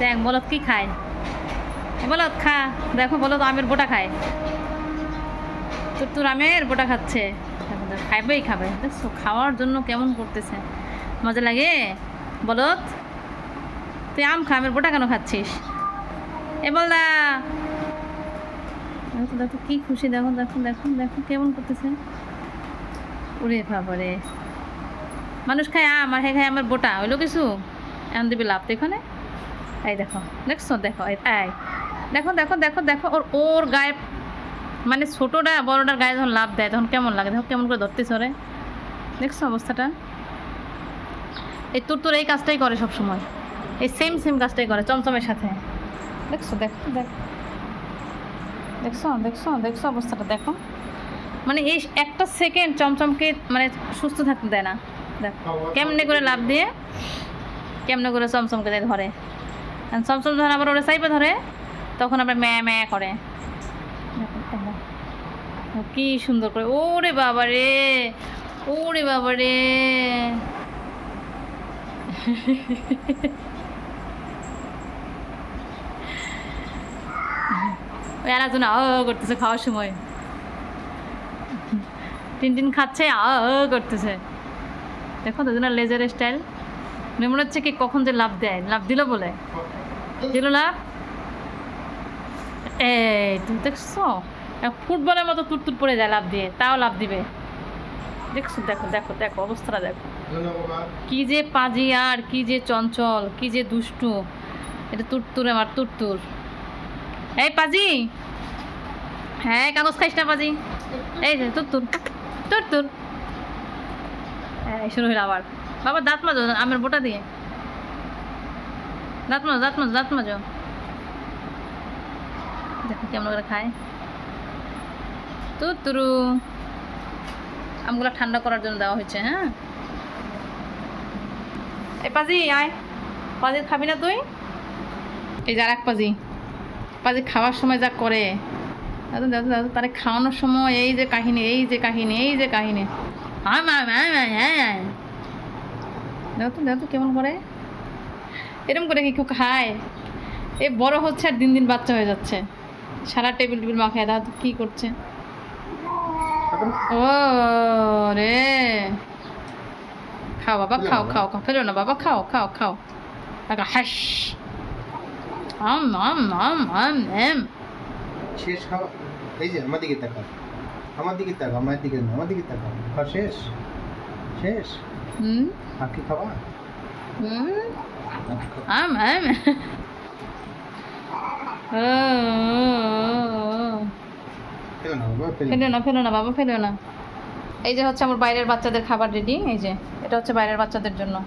দেখ বলত কি খায়? বলত খা, দেখো বলত আমের বোটা খায়। তোর তোর আমের বোটা খাচ্ছে। খাইবেই খাবে। দেখছ, খাওয়ার জন্য কেমন করতেছে। মজা লাগে? বলত তুই আম খা, আমের বোটা কেন খাচ্ছিস? এ বল দা দেখো দেখো কি খুশি, দেখো দেখো দেখো দেখো কেমন করতেছে। ওরে বাবারে। মানুষ খায় আম, আর হ্যাঁ খায় আমার বোটা। হইল কিছু? এমন দিবি লাভ তো এখানে? এই দেখো, দেখছ? দেখো, এই। দেখো দেখো দেখো দেখো, ওর ওর গায়ে মানে ছোটোটা, বড়টার গায়ে যখন লাভ দেয়, তখন কেমন লাগে? দেখো, কেমন করে ধরতে রে দেখছ অবস্থাটা? এই তোর তোর এই কাজটাই করে সব সময় এই সেম সেম কাজটাই করে, চমচমের সাথে। দেখছ? দেখো, দেখ। দেখছ? দেখছ? দেখছ অবস্থাটা? দেখো। মানে এই একটা সেকেন্ড চমচমকে মানে সুস্থ থাকতে দেয় না। দেখো, কেমনে করে লাভ দিয়ে, কেমনে করে চমচমকে দিয়ে ধরে। চমচম ধরে আবার ওরা সাইপে ধরে, তখন আবার ম্যা ম্যা করে। কি সুন্দর করে। ওরে বাবা রে, ওরে বাবা রে। আর একজন আ করতেছে খাওয়ার সময়। টিন টিন খাচ্ছে আ করতেছে। দেখো দুজনের লেজার স্টাইল মনে হচ্ছে কি কখন যে লাভ দেয়, লাভ দিল বলে। দিল লাভ? এই, তুমি দেখছ? ফুটবলের মতো তুটতুট পড়ে যায় লাভ দিয়ে, তাও লাভ দিবে। দেখছ, দেখো দেখো দেখো, অবস্থাটা দেখো। কি যে পাজি আর, কি যে চঞ্চল, কি যে দুষ্টু। এটা তুরতুর আমার, তুরতুর। এই পাজি! হ্যাঁ কাগজ খাইস না পাজি। এই যে, তুরতুর তুরতুর। শুরু হইল আবার। বাবা, দাঁত মাজো, আমের বোটা দিয়ে। দাঁত মাজো দাঁত মাজো দাঁত মাজো। দেখো কেমন করে খায়। তুরতুরু আমগুলো ঠান্ডা করার জন্য দেওয়া হয়েছে হ্যাঁ? এই পাজি, আয়। পাজি খাবি না তুই? এই যে আর এক পাজি। পাজি খাওয়ার সময় যা করে। দাদু দাদু দাদু, তারে খাওয়ানোর সময় এই যে কাহিনী, এই যে কাহিনী, এই যে কাহিনী। আম, হ্যাঁ দেখো দেখো কেমন করে? এরকম করে কি কেউ খায়? এ বড় হচ্ছে আর দিন দিন বাচ্চা হয়ে যাচ্ছে। সারা টেবিল টেবিল মাখায় দাদু কি করছে? ও রে। খাও বাবা খাও খাও খাও ফেলো না বাবা খাও খাও খাও। টাকা হাস। আম আম আম আম এম শেষ খাওয়া। এই যে আমার দিকে তাকাও। আমার দিকে তাকাও আমার দিকে না আমার দিকে তাকাও। খাওয়া শেষ? শেষ? হুম? আর কি খাওয়া? হুম? আম আম। ফেলো না ফেলো। না বাবা ফেলো না। এই যে হচ্ছে আমার বাইরের বাচ্চাদের খাবার রেডি এই যে। এটা হচ্ছে বাইরের বাচ্চাদের জন্য।